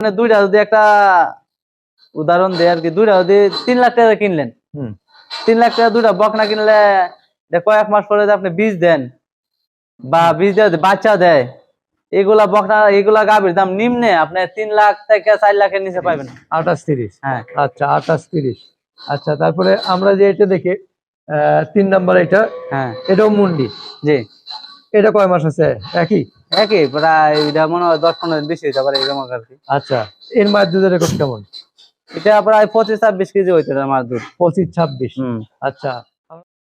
মানে দুইটা যদি একটা উদাহরণ দেয় আর কি দুইটা যদি তিন লাখ টাকা কিনলেন হুম। তিন লাখ টাকা দুইটা বকনা কিনলে কয়েক মাস পরে আপনি বীজ দেন বা বীজ বাচ্চা দেয় এগুলা বকনা এগুলা গাভীর দাম নিম্নে আপনি তিন লাখ থেকে চার লাখের নিচে পাবেন। আঠাশ তিরিশ। হ্যাঁ। আচ্ছা আঠাশ তিরিশ। আচ্ছা তারপরে আমরা যে এটা দেখি তিন নাম্বার এটা হ্যাঁ। এটাও মুন্ডি। জি। এটা কয় মাস আছে? একই? একই প্রায় এটা মনে হয় দশ পনেরো দিন বেশি হইতে পারে এরকম আর কি। আচ্ছা এর মায়ের দুধের রেকর্ড কেমন? এটা প্রায় পঁচিশ ছাব্বিশ কেজি হইতে পারে আমার দুধ। পঁচিশ ছাব্বিশ? আচ্ছা।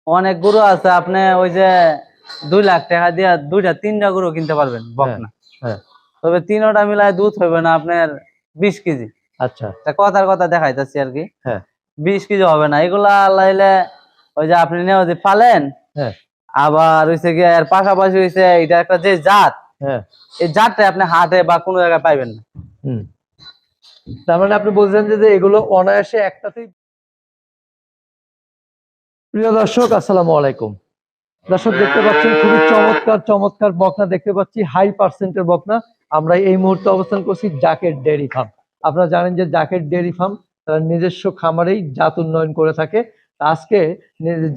অনেক গরু আছে আপনি ওই যে দুই লাখ টাকা দিয়ে দুইটা তিনটা গরু কিনতে পারবেন বকনা হ্যাঁ তবে তিনোটা মিলায় দুধ হইবে না আপনার বিশ কেজি। আচ্ছা। তা কথার কথা দেখাইতেছি আর কি। হ্যাঁ। বিশ কেজি হবে না এগুলা লাইলে ওই যে আপনি নেওয়া যে পালেন হ্যাঁ। আবার হইছে গিয়ে এর পাশাপাশি হইছে এটা একটা যে জাত হ্যাঁ। এই জাতটা আপনি হাটে বা কোনো জায়গায় পাইবেন না। হুম। তার মানে আপনি বলছেন যে এগুলো অনায়াসে একটাতেই প্রিয় দর্শক, আসসালামু আলাইকুম। দর্শক, দেখতে পাচ্ছেন খুবই চমৎকার চমৎকার বকনা। দেখতে পাচ্ছি হাই পার্সেন্টের বকনা। আমরা এই মুহূর্তে অবস্থান করছি জাকেট ডেয়ারি ফার্ম। আপনারা জানেন যে জাকেট ডেয়ারি ফার্ম তারা নিজস্ব খামারেই জাত উন্নয়ন করে থাকে। আজকে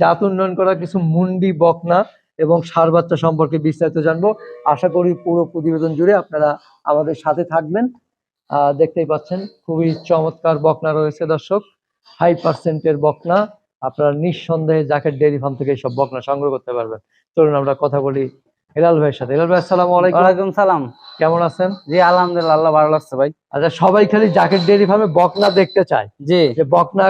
জাত উন্নয়ন করা কিছু মুন্ডি বকনা এবং সার বাচ্চা সম্পর্কে বিস্তারিত জানব। আশা করি পুরো প্রতিবেদন জুড়ে আপনারা আমাদের সাথে থাকবেন। আহ, দেখতেই পাচ্ছেন খুবই চমৎকার বকনা রয়েছে দর্শক। হাই পার্সেন্টের বকনা। আপনারা নিঃসন্দেহে জাকেট ডেয়ারি ফার্ম থেকে সব বকনা সংগ্রহ করতে পারবেন। চলুন আমরা কথা বলি হেলাল ভাইয়ের সাথে। হেলাল ভাই আসসালামু আলাইকুম। ওয়ালাইকুম সালাম। কেমন আছেন? জি আলহামদুলিল্লাহ আল্লাহ ভালো লাগছে ভাই। আচ্ছা সবাই খালি জাকেট ডেয়ারি ফার্মে বকনা দেখতে চায়। জি। যে বকনা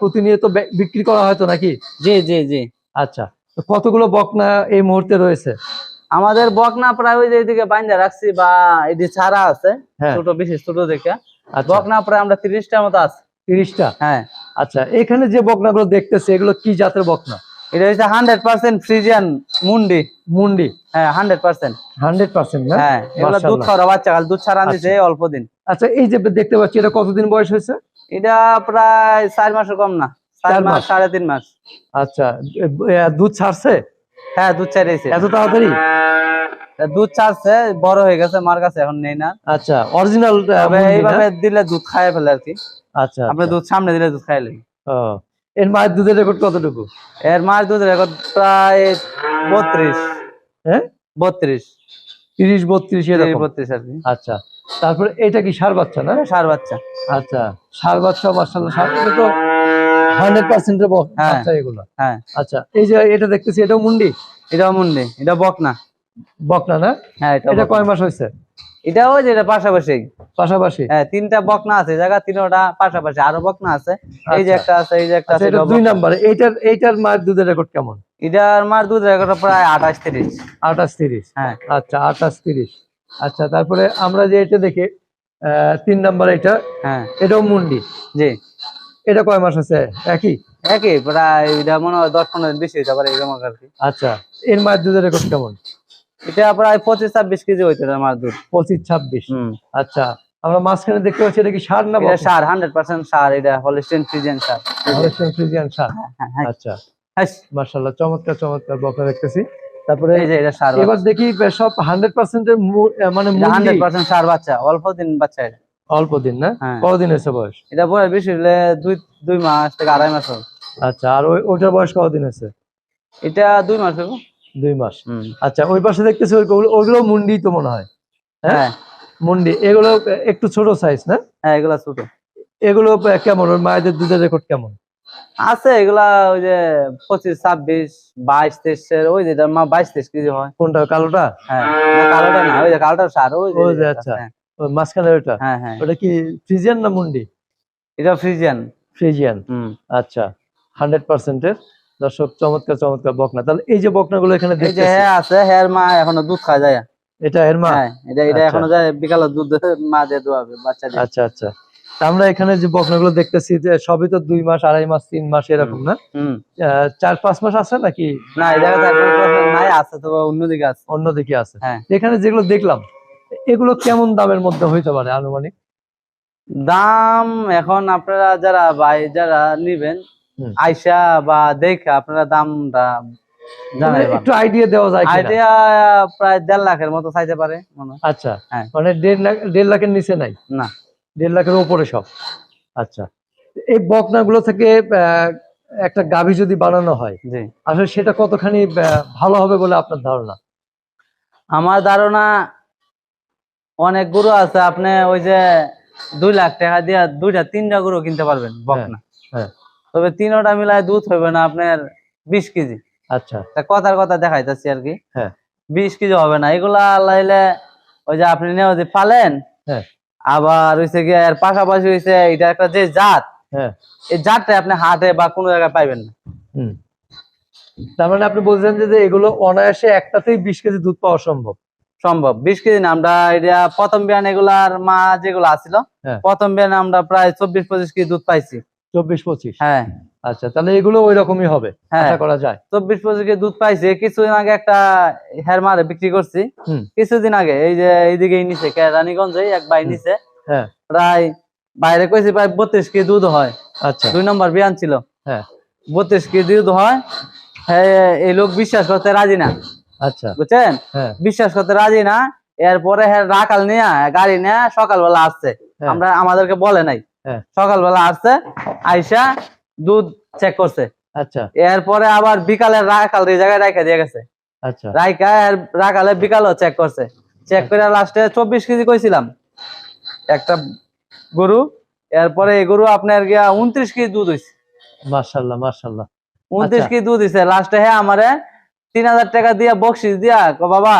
প্রতিনিয়ত বিক্রি করা হয়তো নাকি? জি জি জি। আচ্ছা। কতগুলো বকনা এই মুহূর্তে রয়েছে? আমাদের বকনা প্রায় ওই যে এদিকে বাইন্দা রাখছি বা এদিকে ছাড়া আছে হ্যাঁ। ছোট বেশি ছোট দেখে। আচ্ছা। বকনা প্রায় আমরা তিরিশটার মতো আছে। তিরিশটা? হ্যাঁ। আচ্ছা এখানে যে বকনাগুলো দেখতেছে এগুলো কি জাতের বকনা? এটা হচ্ছে হান্ড্রেড পার্সেন্ট ফ্রিজিয়ান মুন্ডি। মুন্ডি? হ্যাঁ হান্ড্রেড পার্সেন্ট। হান্ড্রেড পার্সেন্ট হ্যাঁ এগুলো দুধ। খাওয়া বাচ্চা কাল দুধ ছাড়া দিছে অল্প দিন। আচ্ছা এই যে দেখতে পাচ্ছি এটা কতদিন বয়স হয়েছে? এটা প্রায় চার মাসের কম না। চার চার মাস? মাস। সাড়ে তিন মাস। আচ্ছা দুধ ছাড়ছে? হ্যাঁ দুধ ছাড়িয়েছে এত তাড়াতাড়ি? দুধ ছাড়ছে বড় হয়ে গেছে মার কাছে এখন নেই না। আচ্ছা অরিজিনাল এইভাবে দিলে দুধ খায় ফেলে আর কি। আচ্ছা আপনি আচ্ছা। দুধ সামনে দিলে দুধ এর মায়ের দুধের রেকর্ড কতটুকু? এর মার দুধ রেকর্ড প্রায় বত্রিশ। হ্যাঁ বত্রিশ। তিরিশ বত্রিশ বত্রিশ আর কি। আচ্ছা তারপরে এটা কি সার বাচ্চা না? সার বাচ্চা। আচ্ছা সার বাচ্চা মার্শাল্লাহ সার বাচ্চা তো হান্ড্রেড হ্যাঁ। বাচ্চা এগুলো। হ্যাঁ। আচ্ছা এই যে এটা দেখতেছি এটাও মুন্ডি? এটাও মুন্ডি এটা বকনা। বকনা না? হ্যাঁ এটা কয় মাস হয়েছে? পাশাপাশি। পাশাপাশি? হ্যাঁ তিনটা বকনা আছে জায়গা তিনটা পাশাপাশি আরও বকনা আছে। এই যে আচ্ছা। একটা আছে এই যে একটা আচ্ছা আছে দুই নাম্বার এইটার এইটার মায়ের দুধের রেকর্ড কেমন? এটার মার দুধ রেকর্ড প্রায় আঠাশ তিরিশ আঠাশ তিরিশ হ্যাঁ। আচ্ছা আঠাশ তিরিশ আচ্ছা তারপরে আমরা যে এটা দেখি তিন নাম্বার এটা হ্যাঁ। এটাও মুন্ডি। জি। এটা কয় মাস আছে? একই? একই প্রায় এটা মনে হয় দশ পনেরো দিন বেশি হইতে পারে এরকম আর কি। আচ্ছা এর মায়ের দুধের রেকর্ড কেমন? এটা প্রায় পঁচিশ ছাব্বিশ কেজি হইতে মার দুধ। পঁচিশ ছাব্বিশ? আচ্ছা আমরা মাঝখানে দেখতে পাচ্ছি এটা কি সার না সার হান্ড্রেড পার্সেন্ট সার এটা Holstein Friesian sir. Friesian sir? হ্যাঁ, হ্যাঁ। আচ্ছা। মার্শাল্লাহ চমৎকার চমৎকার বকনা দেখতেছি। তারপরে এই যে এটা সার এবার দেখি সব হান্ড্রেড পার্সেন্টের মানে হান্ড্রেড পার্সেন্ট সার বাচ্চা অল্প দিন বাচ্চা এটা। অল্প দিন না? হ্যাঁ। কতদিন হয়েছে বয়স? এটা বয়স বেশি হলে দুই দুই মাস থেকে আড়াই মাস হবে। আচ্ছা আর ওই ওটার বয়স কতদিন হয়েছে? এটা দুই মাস হবে। দুই মাস। আচ্ছা ওই পাশে দেখতেছি ওইগুলো ওইগুলো মুন্ডি তো মনে হয় হ্যাঁ? হ্যাঁ। মুন্ডি এগুলো একটু ছোট সাইজ না? হ্যাঁ এগুলা ছোট। এগুলো কেমন? ওর মায়েদের দুধের রেকর্ড কেমন? আছে এগুলা ওই যে পঁচিশ ছাব্বিশ বাইশ তেইশের ওই যে মা বাইশ তেইশ কেজি হয়। কোনটা কালোটা? হ্যাঁ কালোটা না ওই যে কালোটা সার ওই যে আচ্ছা। মাঝখানে ওইটা? হ্যাঁ হ্যাঁ। ওটা কি ফ্রিজিয়ান না মুন্ডি? এটা ফ্রিজিয়ান। ফ্রিজিয়ান। আচ্ছা হান্ড্রেড পার্সেন্টের দর্শক চমৎকার চমৎকার বকনা। তাহলে এই যে বকনাগুলো এখানে দেখতেছি। হ্যাঁ আছে হ্যাঁ মা এখনও দুধ খাওয়া যায় এটা এর মা? হ্যাঁ এটা এটা আচ্ছা। এখনও যায় বিকালে দুধ মা দিয়ে দোয়াবে বাচ্চা আচ্ছা আচ্ছা। আমরা এখানে যে বকনাগুলো দেখতেছি যে সবই তো দুই মাস আড়াই মাস তিন মাস এরকম না? চার পাঁচ মাস আছে নাকি? না এই জায়গাতে নাই আছে তো অন্যদিকে আছে। অন্যদিকে আছে। হ্যাঁ। এখানে যেগুলো দেখলাম এগুলো কেমন দামের মধ্যে হইতে পারে আনুমানিক? দাম এখন আপনারা যারা ভাই যারা নিবেন আইসা বা দেখা আপনারা দামটা মানে একটু আইডিয়া দেওয়া যায়? আইডিয়া প্রায় দেড় লাখের মতো চাইতে পারে আচ্ছা হ্যাঁ। মানে দেড় লাখ দেড় লাখের নিচে নাই? না। দেড় লাখের উপরে সব? আচ্ছা এই বকনাগুলো থেকে একটা গাভী যদি বানানো হয় আসলে সেটা কতখানি ভালো হবে বলে আপনার ধারণা? আমার ধারণা অনেক গরু আছে আপনি ওই যে দুই লাখ টাকা দিয়ে দুইটা তিনটা গরু কিনতে পারবেন বকনা। হ্যাঁ। তবে তিনোটা মিলায় দুধ হবে না আপনার বিশ কেজি। আচ্ছা। তা কথার কথা দেখাইতেছি আর কি। হ্যাঁ। বিশ কেজি হবে না এগুলা লাইলে ওই যে আপনি নিয়ে যে পালেন হ্যাঁ। আবার হইছে গিয়ে এর পাশাপাশি হইছে এটা একটা যে জাত হ্যাঁ। এই জাতটা আপনি হাটে বা কোনো জায়গায় পাইবেন না। হুম। তার মানে আপনি বলছেন যে যে এগুলো অনায়াসে একটাতেই বিশ কেজি দুধ পাওয়া সম্ভব। সম্ভব। বিশ কেজি না আমরা এটা প্রথম বিয়ান এগুলার মা যেগুলো আছিল হ্যাঁ। প্রথম বিয়ান আমরা প্রায় চব্বিশ পঁচিশ কেজি দুধ পাইছি। চব্বিশ পঁচিশ? হ্যাঁ। আচ্ছা তাহলে এগুলো ওই রকমই হবে হ্যাঁ। আশা করা যায়। চব্বিশ পঁচিশ কেজি দুধ পাইছি। কিছুদিন আগে একটা হের মারে বিক্রি করছি। কিছুদিন আগে এই যে এইদিকে নিচে রানীগঞ্জে এক বাই নিচে হ্যাঁ। প্রায় বাইরে কইছি প্রায় বত্রিশ কেজি দুধ হয়। আচ্ছা। দুই নম্বর বিয়ান ছিল। হ্যাঁ। বত্রিশ কেজি দুধ হয়। হ্যাঁ এই লোক বিশ্বাস করতে রাজি না। আচ্ছা। বুঝছেন? হ্যাঁ। বিশ্বাস করতে রাজি না এরপরে হ্যাঁ রাখাল নিয়ে গাড়ি নিয়ে সকালবেলা আসছে। হ্যাঁ। আমরা আমাদেরকে বলে নাই। হ্যাঁ। সকালবেলা আসছে আইসা দুধ চেক করছে। আচ্ছা। এরপরে আবার বিকালে রাখাল এই জায়গায় রাখা দিয়ে গেছে। আচ্ছা। রাইকা রাখালে বিকালও চেক করছে। চেক করে লাস্টে চব্বিশ কেজি কইছিলাম। একটা গরু এরপরে এই গরু আপনার গিয়া উনত্রিশ কেজি দুধ হইছে। মার্শাল্লাহ মার্শাল্লাহ উনত্রিশ আচ্ছা। কেজি দুধ দিছে লাস্টে হ্যাঁ আমারে তিন হাজার টাকা দিয়া বকশিস দিয়া ক বাবা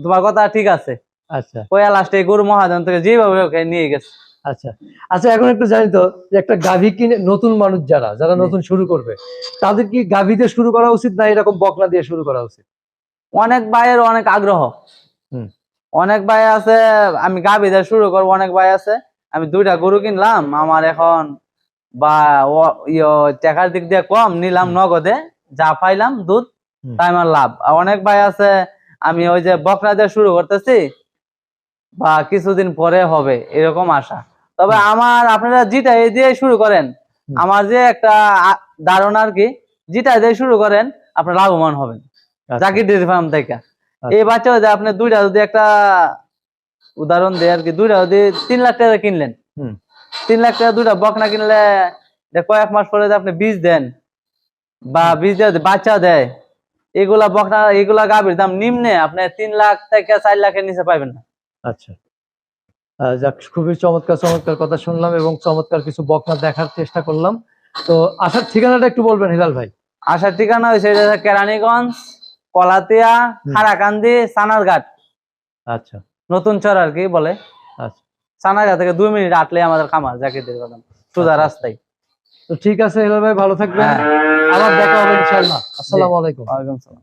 তোমার কথা ঠিক আছে। আচ্ছা। কয়া লাস্টে গরু মহাজন থেকে যেভাবে ওকে নিয়ে গেছে। আচ্ছা। আচ্ছা এখন একটু জানি তো একটা গাভী কিনে নতুন মানুষ যারা যারা নতুন শুরু করবে তাদের কি গাভী দিয়ে শুরু করা উচিত না এরকম বকনা দিয়ে শুরু করা উচিত? অনেক ভাইয়ের অনেক আগ্রহ। হুম। অনেক ভাই আছে আমি গাভি দিয়ে শুরু করব অনেক ভাই আছে। আমি দুইটা গরু কিনলাম আমার এখন বা ইয়ো টাকার দিক দিয়ে কম নিলাম নগদে যা পাইলাম দুধ। তাই আমার লাভ। অনেক ভাই আছে আমি ওই যে বকনা দিয়ে শুরু করতেছি বা কিছুদিন পরে হবে এরকম আশা। তবে আমার আপনারা এই দিয়ে শুরু করেন। আমার যে একটা ধারণা আর কি যেটা দিয়ে শুরু করেন আপনার লাভবান হবেন। আচ্ছা, জাকির ডেয়ারি ফার্ম থেকে। এই বাচ্চা যদি আপনি দুইটা যদি একটা উদাহরণ দেয় আর কি দুইটা যদি তিন লাখ টাকা কিনলেন। তিন লাখ টাকা দুইটা বকনা কিনলে কয়েক মাস পরে আপনি বীজ দেন বা বীজ বাচ্চা দেয় এগুলা বকনা এগুলা গাভীর দাম নিম্নে আপনি তিন লাখ থেকে চার লাখের নিচে পাইবেন না। আচ্ছা। যাক খুবই চমৎকার চমৎকার কথা শুনলাম এবং চমৎকার কিছু বকনা দেখার চেষ্টা করলাম। তো আসার ঠিকানাটা একটু বলবেন হিলাল ভাই। আসার ঠিকানা হয়েছে কেরানীগঞ্জ কলাতিয়া হুম। খারাকান্দি সানারঘাট। আচ্ছা। নতুন চর আর কি বলে। আচ্ছা। সানারঘাট থেকে দুই মিনিট আটলে আমাদের খামার জাকির ডেয়ারি ফার্ম সোজা আচ্ছা। রাস্তায়। তো ঠিক আছে হেলাল ভাই ভালো থাকবেন। হ্যাঁ। আবার দেখা হবে ইনশাআল্লাহ। আসসালামু আলাইকুম। ওয়া আলাইকুম সালাম